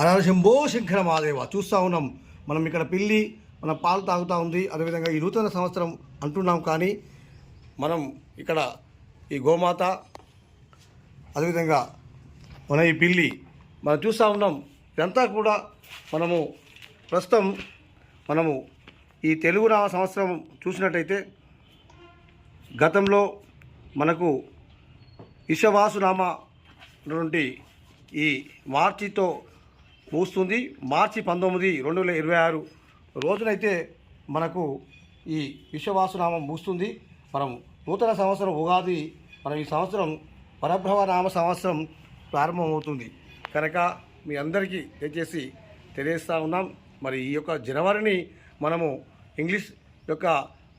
అలా శంభో శంకర మహాదేవ చూస్తూ ఉన్నాం. మనం ఇక్కడ పిల్లి మన పాలు తాగుతూ ఉంది. అదేవిధంగా ఈ నూతన సంవత్సరం అంటున్నాం కానీ మనం ఇక్కడ ఈ గోమాత అదేవిధంగా మన ఈ పిల్లి మనం చూస్తూ ఉన్నాం. ఇదంతా కూడా మనము ప్రస్తుతం మనము ఈ తెలుగు నామ సంవత్సరం చూసినట్టయితే గతంలో మనకు ఇషవాసునామ ఈ మార్చితో ముగుస్తుంది మార్చి పంతొమ్మిది రెండు వేల ఇరవై ఆరు రోజునైతే మనకు ఈ విశ్వవాసునామం ముగుస్తుంది మనం నూతన సంవత్సరం ఉగాది మనం ఈ సంవత్సరం పరబ్రహ్మ నామ సంవత్సరం ప్రారంభమవుతుంది. కనుక మీ అందరికీ దయచేసి తెలియజేస్తూ ఉన్నాం. మరి ఈ యొక్క జనవరిని మనము ఇంగ్లీష్ యొక్క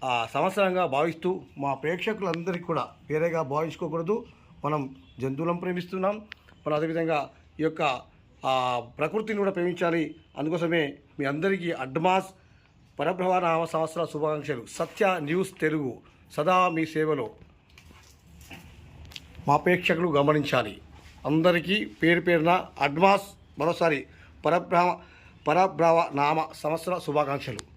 ఆ, సంవత్సరంగా భావిస్తూ మా ప్రేక్షకులందరికీ కూడా వేరేగా భావించుకోకూడదు. మనం జంతువులను ప్రేమిస్తున్నాం. మనం అదేవిధంగా ఈ యొక్క ప్రకృతిని కూడా ప్రేమించాలి. అందుకోసమే మీ అందరికీ అడ్మాస్ పరబ్రహ్మ నామ సంవత్సర శుభాకాంక్షలు. సత్య న్యూస్ తెలుగు. సదా మీ సేవలో. మా ప్రేక్షకులు గమనించాలి. అందరికీ పేరు పేరున అడ్వాన్స్ మరోసారి పరబ్రహ్మ పరబ్రహ్మ నామ సంవత్సర శుభాకాంక్షలు.